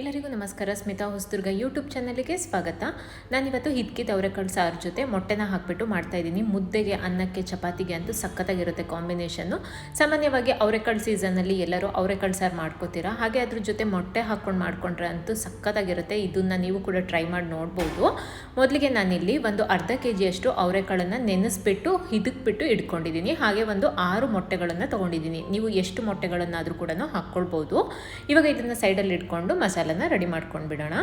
ಎಲ್ಲರಿಗೂ ನಮಸ್ಕಾರ. ಸ್ಮಿತಾ ಹೊಸದುರ್ಗ ಯೂಟ್ಯೂಬ್ ಚಾನಲ್ಗೆ ಸ್ವಾಗತ. ನಾನಿವತ್ತು ಹಿದ್ಕಿದ ಅವರೆಕಾಳು ಸಾರು ಜೊತೆ ಮೊಟ್ಟೆನ ಹಾಕಿಬಿಟ್ಟು ಮಾಡ್ತಾಯಿದ್ದೀನಿ ಮುದ್ದೆಗೆ, ಅನ್ನಕ್ಕೆ, ಚಪಾತಿಗೆ ಅಂತೂ ಸಖತ್ತಾಗಿರುತ್ತೆ ಕಾಂಬಿನೇಷನ್ನು ಸಾಮಾನ್ಯವಾಗಿ ಅವರೆಕಾಳು ಸೀಸನಲ್ಲಿ ಎಲ್ಲರೂ ಅವರೆಕಾಳು ಸಾರು ಮಾಡ್ಕೋತೀರಾ? ಹಾಗೆ ಅದ್ರ ಜೊತೆ ಮೊಟ್ಟೆ ಹಾಕ್ಕೊಂಡು ಮಾಡ್ಕೊಂಡ್ರೆ ಅಂತೂ ಸಖತ್ತಾಗಿರುತ್ತೆ. ಇದನ್ನು ನೀವು ಕೂಡ ಟ್ರೈ ಮಾಡಿ ನೋಡ್ಬೋದು. ಮೊದಲಿಗೆ ನಾನಿಲ್ಲಿ ಒಂದು ಅರ್ಧ ಕೆ ಜಿಯಷ್ಟು ಅವರೆಕಾಳನ್ನು ನೆನೆಸ್ಬಿಟ್ಟು, ಹಿದಕ್ಬಿಟ್ಟು ಇಟ್ಕೊಂಡಿದ್ದೀನಿ. ಹಾಗೆ ಒಂದು ಆರು ಮೊಟ್ಟೆಗಳನ್ನು ತೊಗೊಂಡಿದ್ದೀನಿ. ನೀವು ಎಷ್ಟು ಮೊಟ್ಟೆಗಳನ್ನಾದರೂ ಕೂಡ ಹಾಕ್ಕೊಳ್ಬೋದು. ಇವಾಗ ಇದನ್ನು ಸೈಡಲ್ಲಿ ಇಟ್ಕೊಂಡು ಮಸಾಲನ ರೆಡಿ ಮಾಡ್ಕೊಂಡು ಬಿಡೋಣ.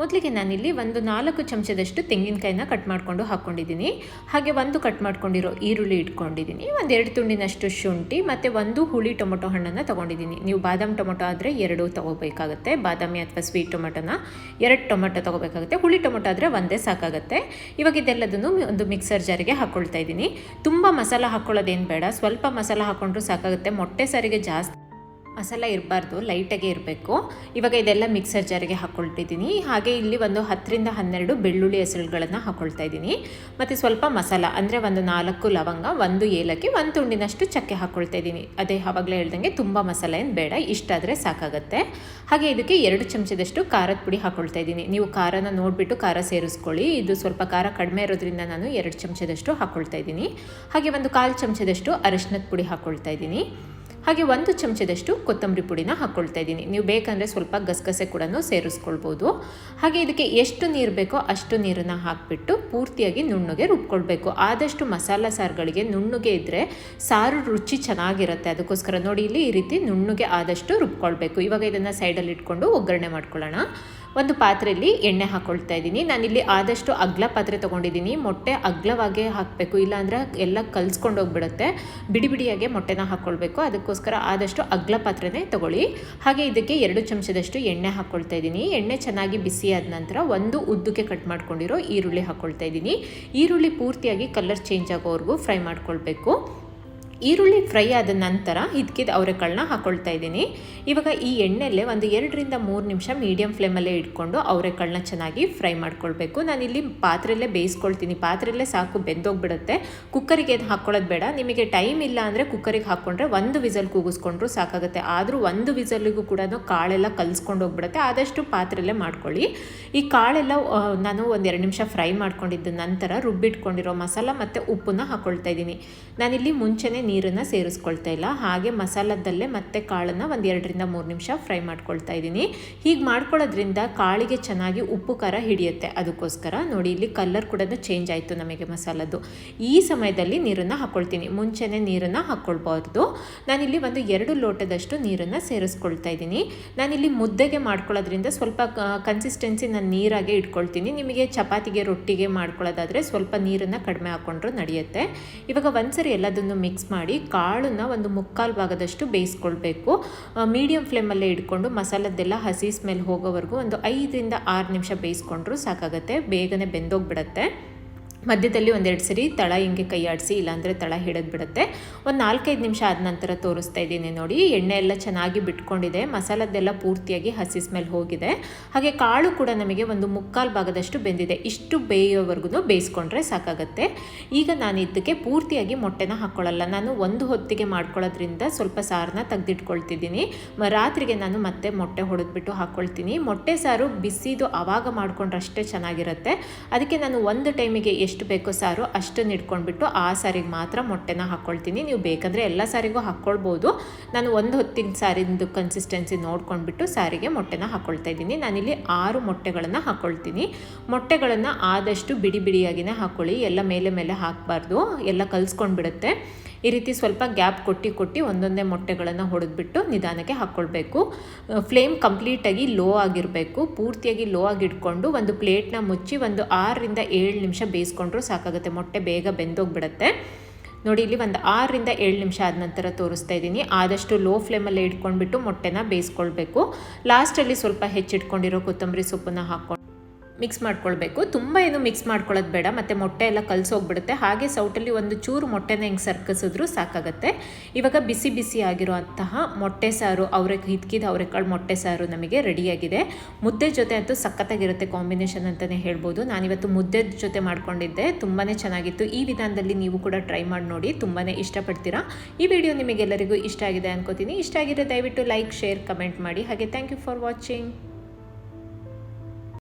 ಮೊದಲಿಗೆ ನಾನಿಲ್ಲಿ ಒಂದು ನಾಲ್ಕು ಚಮಚದಷ್ಟು ತೆಂಗಿನಕಾಯಿನ ಕಟ್ ಮಾಡಿಕೊಂಡು ಹಾಕ್ಕೊಂಡಿದ್ದೀನಿ. ಹಾಗೆ ಒಂದು ಕಟ್ ಮಾಡ್ಕೊಂಡಿರೋ ಈರುಳ್ಳಿ ಇಟ್ಕೊಂಡಿದ್ದೀನಿ. ಒಂದು ಎರಡು ತುಂಡಿನಷ್ಟು ಶುಂಠಿ, ಮತ್ತು ಒಂದು ಹುಳಿ ಟೊಮೊಟೊ ಹಣ್ಣನ್ನು ತೊಗೊಂಡಿದ್ದೀನಿ. ನೀವು ಬಾದಾಮ್ ಟೊಮೊಟೊ ಆದರೆ ಎರಡು ತೊಗೋಬೇಕಾಗುತ್ತೆ. ಬಾದಾಮಿ ಅಥವಾ ಸ್ವೀಟ್ ಟೊಮೊಟೊನ ಎರಡು ಟೊಮೊಟೊ ತೊಗೋಬೇಕಾಗುತ್ತೆ. ಹುಳಿ ಟೊಮೊಟೊ ಆದರೆ ಒಂದೇ ಸಾಕಾಗುತ್ತೆ. ಇವಾಗ ಇದೆಲ್ಲದನ್ನು ಒಂದು ಮಿಕ್ಸರ್ ಜಾರಿಗೆ ಹಾಕ್ಕೊಳ್ತಾ ಇದ್ದೀನಿ. ತುಂಬ ಮಸಾಲ ಹಾಕ್ಕೊಳ್ಳೋದೇನು ಬೇಡ. ಸ್ವಲ್ಪ ಮಸಾಲ ಹಾಕ್ಕೊಂಡ್ರೂ ಸಾಕಾಗುತ್ತೆ. ಮೊಟ್ಟೆ ಸಾರಿಗೆ ಜಾಸ್ತಿ ಮಸಾಲ ಇರಬಾರ್ದು, ಲೈಟಾಗೆ ಇರಬೇಕು. ಇವಾಗ ಇದೆಲ್ಲ ಮಿಕ್ಸರ್ ಜಾರಿಗೆ ಹಾಕ್ಕೊಳ್ತಿದ್ದೀನಿ ಹಾಗೆ ಇಲ್ಲಿ ಒಂದು ಹತ್ತರಿಂದ ಹನ್ನೆರಡು ಬೆಳ್ಳುಳ್ಳಿ ಹೆಸರುಗಳನ್ನು ಹಾಕ್ಕೊಳ್ತಾ ಇದ್ದೀನಿ. ಮತ್ತು ಸ್ವಲ್ಪ ಮಸಾಲ, ಅಂದರೆ ಒಂದು ನಾಲ್ಕು ಲವಂಗ, ಒಂದು ಏಲಕ್ಕಿ, ಒಂದು ತುಂಡಿನಷ್ಟು ಚಕ್ಕೆ ಹಾಕ್ಕೊಳ್ತಾ ಇದ್ದೀನಿ. ಅದೇ ಆವಾಗಲೇ ಹೇಳ್ದಂಗೆ ತುಂಬ ಮಸಾಲೆ ಏನು ಬೇಡ ಇಷ್ಟಾದರೆ ಸಾಕಾಗುತ್ತೆ. ಹಾಗೆ ಇದಕ್ಕೆ ಎರಡು ಚಮಚದಷ್ಟು ಖಾರದ ಪುಡಿ ಹಾಕ್ಕೊಳ್ತಾ ಇದ್ದೀನಿ. ನೀವು ಖಾರನ ನೋಡಿಬಿಟ್ಟು ಖಾರ ಸೇರಿಸ್ಕೊಳ್ಳಿ. ಇದು ಸ್ವಲ್ಪ ಖಾರ ಕಡಿಮೆ ಇರೋದ್ರಿಂದ ನಾನು ಎರಡು ಚಮಚದಷ್ಟು ಹಾಕ್ಕೊಳ್ತಾ ಇದ್ದೀನಿ. ಹಾಗೆ ಒಂದು ಕಾಲು ಚಮಚದಷ್ಟು ಅರಿಶಿನದ ಪುಡಿ ಹಾಕ್ಕೊಳ್ತಾ ಇದ್ದೀನಿ. ಹಾಗೆ ಒಂದು ಚಮಚದಷ್ಟು ಕೊತ್ತಂಬರಿ ಪುಡಿನ ಹಾಕ್ಕೊಳ್ತಾ ಇದ್ದೀನಿ. ನೀವು ಬೇಕಂದರೆ ಸ್ವಲ್ಪ ಗಸಗಸೆ ಕೂಡ ಸೇರಿಸ್ಕೊಳ್ಬೋದು. ಹಾಗೆ ಇದಕ್ಕೆ ಎಷ್ಟು ನೀರು ಬೇಕೋ ಅಷ್ಟು ನೀರನ್ನು ಹಾಕಿಬಿಟ್ಟು ಪೂರ್ತಿಯಾಗಿ ನುಣ್ಣಗೆ ರುಬ್ಕೊಳ್ಬೇಕು. ಆದಷ್ಟು ಮಸಾಲ ಸಾರುಗಳಿಗೆ ನುಣ್ಣಗೆ ಇದ್ದರೆ ಸಾರು ರುಚಿ ಚೆನ್ನಾಗಿರುತ್ತೆ. ಅದಕ್ಕೋಸ್ಕರ ನೋಡಿ ಇಲ್ಲಿ ಈ ರೀತಿ ನುಣ್ಣಗೆ ಆದಷ್ಟು ರುಬ್ಕೊಳ್ಬೇಕು. ಇವಾಗ ಇದನ್ನು ಸೈಡಲ್ಲಿ ಇಟ್ಕೊಂಡು ಒಗ್ಗರಣೆ ಮಾಡ್ಕೊಳ್ಳೋಣ. ಒಂದು ಪಾತ್ರೆಯಲ್ಲಿ ಎಣ್ಣೆ ಹಾಕ್ಕೊಳ್ತಾ ಇದ್ದೀನಿ. ನಾನಿಲ್ಲಿ ಆದಷ್ಟು ಅಗ್ಲ ಪಾತ್ರೆ ತೊಗೊಂಡಿದ್ದೀನಿ. ಮೊಟ್ಟೆ ಅಗ್ಲವಾಗೇ ಹಾಕಬೇಕು. ಇಲ್ಲಾಂದರೆ ಎಲ್ಲ ಕಲ್ಸ್ಕೊಂಡು ಹೋಗ್ಬಿಡುತ್ತೆ. ಬಿಡಿ ಬಿಡಿಯಾಗೆ ಮೊಟ್ಟೆನ ಹಾಕ್ಕೊಳ್ಬೇಕು ಅದಕ್ಕೋಸ್ಕರ ಆದಷ್ಟು ಅಗ್ಲ ಪಾತ್ರೆನೇ ತೊಗೊಳ್ಳಿ. ಹಾಗೆ ಇದಕ್ಕೆ ಎರಡು ಚಮಚದಷ್ಟು ಎಣ್ಣೆ ಹಾಕ್ಕೊಳ್ತಾ ಇದ್ದೀನಿ. ಎಣ್ಣೆ ಚೆನ್ನಾಗಿ ಬಿಸಿ ಆದ ನಂತರ ಒಂದು ಉದ್ದಕ್ಕೆ ಕಟ್ ಮಾಡ್ಕೊಂಡಿರೋ ಈರುಳ್ಳಿ ಹಾಕ್ಕೊಳ್ತಾ ಇದ್ದೀನಿ. ಈರುಳ್ಳಿ ಪೂರ್ತಿಯಾಗಿ ಕಲರ್ ಚೇಂಜ್ ಆಗೋವರೆಗೂ ಫ್ರೈ ಮಾಡ್ಕೊಳ್ಬೇಕು. ಈರುಳ್ಳಿ ಫ್ರೈ ಆದ ನಂತರ ಹಿದ್ಕಿದ ಅವರೆಕಾಳನ್ನ ಹಾಕ್ಕೊಳ್ತಾ ಇದ್ದೀನಿ. ಇವಾಗ ಈ ಎಣ್ಣೆಲ್ಲೇ ಒಂದು ಎರಡರಿಂದ ಮೂರು ನಿಮಿಷ ಮೀಡಿಯಮ್ ಫ್ಲೇಮಲ್ಲೇ ಇಟ್ಕೊಂಡು ಅವರೆಕಾಳನ್ನ ಚೆನ್ನಾಗಿ ಫ್ರೈ ಮಾಡ್ಕೊಳ್ಬೇಕು. ನಾನಿಲ್ಲಿ ಪಾತ್ರೆಯಲ್ಲೇ ಬೇಯಿಸ್ಕೊಳ್ತೀನಿ. ಪಾತ್ರೆಯಲ್ಲೇ ಸಾಕು ಬೆಂದೋಗ್ಬಿಡುತ್ತೆ. ಕುಕ್ಕರಿಗೆ ಅದು ಹಾಕ್ಕೊಳ್ಳೋದು ಬೇಡ. ನಿಮಗೆ ಟೈಮ್ ಇಲ್ಲ ಅಂದರೆ ಕುಕ್ಕರಿಗೆ ಹಾಕ್ಕೊಂಡ್ರೆ ಒಂದು ವಿಸಲ್ ಕೂಗಿಸ್ಕೊಂಡ್ರು ಸಾಕಾಗುತ್ತೆ. ಆದರೂ ಒಂದು ವಿಸಲಿಗೂ ಕೂಡ ಕಾಳೆಲ್ಲ ಕಲಿಸ್ಕೊಂಡು ಹೋಗ್ಬಿಡುತ್ತೆ. ಆದಷ್ಟು ಪಾತ್ರೆಯಲ್ಲೇ ಮಾಡ್ಕೊಳ್ಳಿ. ಈ ಕಾಳೆಲ್ಲ ನಾನು ಒಂದು ಎರಡು ನಿಮಿಷ ಫ್ರೈ ಮಾಡ್ಕೊಂಡಿದ್ದ ನಂತರ ರುಬ್ಬಿಟ್ಕೊಂಡಿರೋ ಮಸಾಲ ಮತ್ತು ಉಪ್ಪನ್ನ ಹಾಕ್ಕೊಳ್ತಾ ಇದ್ದೀನಿ. ನಾನಿಲ್ಲಿ ಮುಂಚೆನೇ ನೀರನ್ನು ಸೇರಿಸ್ಕೊಳ್ತಾ ಇಲ್ಲ. ಹಾಗೆ ಮಸಾಲದಲ್ಲೇ ಮತ್ತೆ ಕಾಳನ್ನು ಒಂದು ಎರಡರಿಂದ ಮೂರು ನಿಮಿಷ ಫ್ರೈ ಮಾಡ್ಕೊಳ್ತಾ ಇದ್ದೀನಿ. ಹೀಗೆ ಮಾಡ್ಕೊಳ್ಳೋದ್ರಿಂದ ಕಾಳಿಗೆ ಚೆನ್ನಾಗಿ ಉಪ್ಪು, ಖಾರ ಹಿಡಿಯುತ್ತೆ. ಅದಕ್ಕೋಸ್ಕರ ನೋಡಿ, ಇಲ್ಲಿ ಕಲರ್ ಕೂಡ ಚೇಂಜ್ ಆಯಿತು ನಮಗೆ ಮಸಾಲದ್ದು. ಈ ಸಮಯದಲ್ಲಿ ನೀರನ್ನು ಹಾಕ್ಕೊಳ್ತೀನಿ ಮುಂಚೆನೇ ನೀರನ್ನು ಹಾಕ್ಕೊಳ್ಬಾರ್ದು ನಾನಿಲ್ಲಿ ಒಂದು ಎರಡು ಲೋಟದಷ್ಟು ನೀರನ್ನು ಸೇರಿಸ್ಕೊಳ್ತಾ ಇದ್ದೀನಿ. ನಾನಿಲ್ಲಿ ಮುದ್ದೆಗೆ ಮಾಡ್ಕೊಳ್ಳೋದ್ರಿಂದ ಸ್ವಲ್ಪ ಕನ್ಸಿಸ್ಟೆನ್ಸಿ ನಾನು ನೀರಾಗೆ ಇಟ್ಕೊಳ್ತೀನಿ. ನಿಮಗೆ ಚಪಾತಿಗೆ, ರೊಟ್ಟಿಗೆ ಮಾಡ್ಕೊಳ್ಳೋದಾದರೆ ಸ್ವಲ್ಪ ನೀರನ್ನು ಕಡಿಮೆ ಹಾಕ್ಕೊಂಡ್ರೂ ನಡೆಯುತ್ತೆ. ಇವಾಗ ಒಂದ್ಸರಿ ಎಲ್ಲದನ್ನು ಮಿಕ್ಸ್ ಮಾಡಿ ಕಾಳನ್ನ ಒಂದು ಮುಕ್ಕಾಲು ಭಾಗದಷ್ಟು ಬೇಯಿಸ್ಕೊಳ್ಬೇಕು. ಮೀಡಿಯಂ ಫ್ಲೇಮಲ್ಲೇ ಇಟ್ಕೊಂಡು ಮಸಾಲದ್ದೆಲ್ಲ ಹಸಿ ಸ್ಮೆಲ್ ಹೋಗೋವರೆಗೂ ಒಂದು ಐದರಿಂದ ಆರು ನಿಮಿಷ ಬೇಯಿಸ್ಕೊಂಡ್ರು ಸಾಕಾಗುತ್ತೆ. ಬೇಗನೆ ಬೆಂದೋಗ್ಬಿಡತ್ತೆ. ಮಧ್ಯದಲ್ಲಿ ಒಂದೆರಡು ಸರಿ ತಳ ಹಿಂಗೆ ಕೈ ಆಡಿಸಿ ಇಲ್ಲಾಂದರೆ ತಳ ಬಿಡುತ್ತೆ. ಒಂದು ನಾಲ್ಕೈದು ನಿಮಿಷ ಆದ ನಂತರ ತೋರಿಸ್ತಾ ಇದ್ದೀನಿ ನೋಡಿ. ಎಣ್ಣೆ ಎಲ್ಲ ಚೆನ್ನಾಗಿ ಬಿಟ್ಕೊಂಡಿದೆ. ಮಸಾಲದ್ದೆಲ್ಲ ಪೂರ್ತಿಯಾಗಿ ಹಸಿ ಸ್ಮೆಲ್ ಹೋಗಿದೆ. ಹಾಗೆ ಕಾಳು ಕೂಡ ನಮಗೆ ಒಂದು ಮುಕ್ಕಾಲು ಭಾಗದಷ್ಟು ಬೆಂದಿದೆ. ಇಷ್ಟು ಬೇಯೋವರೆಗೂ ಬೇಯಿಸ್ಕೊಂಡ್ರೆ ಸಾಕಾಗುತ್ತೆ. ಈಗ ನಾನು ಇದಕ್ಕೆ ಪೂರ್ತಿಯಾಗಿ ಮೊಟ್ಟೆನ ಹಾಕ್ಕೊಳ್ಳಲ್ಲ ನಾನು ಒಂದು ಹೊತ್ತಿಗೆ ಮಾಡ್ಕೊಳ್ಳೋದ್ರಿಂದ ಸ್ವಲ್ಪ ಸಾರನ್ನ ತೆಗೆದಿಟ್ಕೊಳ್ತಿದ್ದೀನಿ. ರಾತ್ರಿಗೆ ನಾನು ಮತ್ತೆ ಮೊಟ್ಟೆ ಹೊಡೆದ್ಬಿಟ್ಟು ಹಾಕ್ಕೊಳ್ತೀನಿ ಮೊಟ್ಟೆ ಸಾರು ಬಿಸಿದು ಆವಾಗ ಮಾಡ್ಕೊಂಡ್ರೆ ಅಷ್ಟೇ ಚೆನ್ನಾಗಿರುತ್ತೆ. ಅದಕ್ಕೆ ನಾನು ಒಂದು ಟೈಮಿಗೆ ಬೇಕೋ ಸಾರು ಅಷ್ಟನ್ನು ಇಟ್ಕೊಂಡ್ಬಿಟ್ಟು ಆ ಸಾರಿಗೆ ಮಾತ್ರ ಮೊಟ್ಟೆನ ಹಾಕ್ಕೊಳ್ತೀನಿ ನೀವು ಬೇಕಂದರೆ ಎಲ್ಲ ಸಾರಿಗೂ ಹಾಕ್ಕೊಳ್ಬೋದು ನಾನು ಒಂದು ಹೊತ್ತಿನ ಸಾರಿಂದು ಕನ್ಸಿಸ್ಟೆನ್ಸಿ ನೋಡ್ಕೊಂಡ್ಬಿಟ್ಟು ಸಾರಿಗೆ ಮೊಟ್ಟೆನ ಹಾಕ್ಕೊಳ್ತಾ ಇದ್ದೀನಿ. ನಾನಿಲ್ಲಿ ಆರು ಮೊಟ್ಟೆಗಳನ್ನು ಹಾಕ್ಕೊಳ್ತೀನಿ ಮೊಟ್ಟೆಗಳನ್ನು ಆದಷ್ಟು ಬಿಡಿ ಬಿಡಿಯಾಗಿನೇ ಹಾಕ್ಕೊಳ್ಳಿ ಎಲ್ಲ ಮೇಲೆ ಮೇಲೆ ಹಾಕಬಾರ್ದು. ಎಲ್ಲ ಕಲಿಸ್ಕೊಂಡ್ಬಿಡುತ್ತೆ. ಈ ರೀತಿ ಸ್ವಲ್ಪ ಗ್ಯಾಪ್ ಕೊಟ್ಟು ಕೊಟ್ಟು ಒಂದೊಂದೇ ಮೊಟ್ಟೆಗಳನ್ನು ಹೊಡೆದ್ಬಿಟ್ಟು ನಿಧಾನಕ್ಕೆ ಹಾಕ್ಕೊಳ್ಬೇಕು ಫ್ಲೇಮ್ ಕಂಪ್ಲೀಟಾಗಿ ಲೋ ಆಗಿರಬೇಕು. ಪೂರ್ತಿಯಾಗಿ ಲೋ ಆಗಿ ಇಟ್ಕೊಂಡು ಒಂದು ಪ್ಲೇಟ್ನ ಮುಚ್ಚಿ ಒಂದು ಆರರಿಂದ ಏಳು ನಿಮಿಷ ಬೇಯಿಸ್ಕೊಂಡ್ರು ಸಾಕಾಗುತ್ತೆ. ಮೊಟ್ಟೆ ಬೇಗ ಬೆಂದೋಗ್ಬಿಡತ್ತೆ. ನೋಡಿ, ಇಲ್ಲಿ ಒಂದು ಆರರಿಂದ ಏಳು ನಿಮಿಷ ಆದ ನಂತರ ತೋರಿಸ್ತಾ ಇದ್ದೀನಿ. ಆದಷ್ಟು ಲೋ ಫ್ಲೇಮಲ್ಲೇ ಇಟ್ಕೊಂಡ್ಬಿಟ್ಟು ಮೊಟ್ಟೆನ ಬೇಯಿಸ್ಕೊಳ್ಬೇಕು. ಲಾಸ್ಟಲ್ಲಿ ಸ್ವಲ್ಪ ಹೆಚ್ಚಿಟ್ಕೊಂಡಿರೋ ಕೊತ್ತಂಬರಿ ಸೊಪ್ಪನ್ನ ಹಾಕ್ಕೊಂಡು ಮಿಕ್ಸ್ ಮಾಡ್ಕೊಳ್ಬೇಕು. ತುಂಬ ಏನು ಮಿಕ್ಸ್ ಮಾಡ್ಕೊಳ್ಳೋದು ಬೇಡ. ಮತ್ತು ಮೊಟ್ಟೆ ಎಲ್ಲ ಕಲಸೋಗ್ಬಿಡುತ್ತೆ ಹಾಗೆ ಸೌಟಲ್ಲಿ ಒಂದು ಚೂರು ಮೊಟ್ಟೆನ ಹೆಂಗೆ ಸರ್ಕಿಸಿದ್ರು ಸಾಕಾಗುತ್ತೆ. ಇವಾಗ ಬಿಸಿ ಬಿಸಿ ಆಗಿರುವಂತಹ ಮೊಟ್ಟೆ ಸಾರು, ಅವರೆ ಹಿದ್ಕಿದ ಅವರೆಕಾಳು ಮೊಟ್ಟೆ ಸಾರು ನಮಗೆ ರೆಡಿಯಾಗಿದೆ. ಮುದ್ದೆ ಜೊತೆ ಅಂತೂ ಸಖತ್ತಾಗಿರುತ್ತೆ ಕಾಂಬಿನೇಷನ್ ಅಂತಲೇ ಹೇಳ್ಬೋದು. ನಾನಿವತ್ತು ಮುದ್ದೆ ಜೊತೆ ಮಾಡ್ಕೊಂಡಿದ್ದೆ. ತುಂಬಾ ಚೆನ್ನಾಗಿತ್ತು. ಈ ವಿಧಾನದಲ್ಲಿ ನೀವು ಕೂಡ ಟ್ರೈ ಮಾಡಿ ನೋಡಿ. ತುಂಬಾ ಇಷ್ಟಪಡ್ತೀರಾ. ಈ ವಿಡಿಯೋ ನಿಮಗೆಲ್ಲರಿಗೂ ಇಷ್ಟ ಆಗಿದೆ ಅನ್ಕೋತೀನಿ. ಇಷ್ಟ ಆಗಿದೆ ದಯವಿಟ್ಟು ಲೈಕ್, ಶೇರ್, ಕಮೆಂಟ್ ಮಾಡಿ. ಹಾಗೆ ಥ್ಯಾಂಕ್ ಯು ಫಾರ್ ವಾಚಿಂಗ್.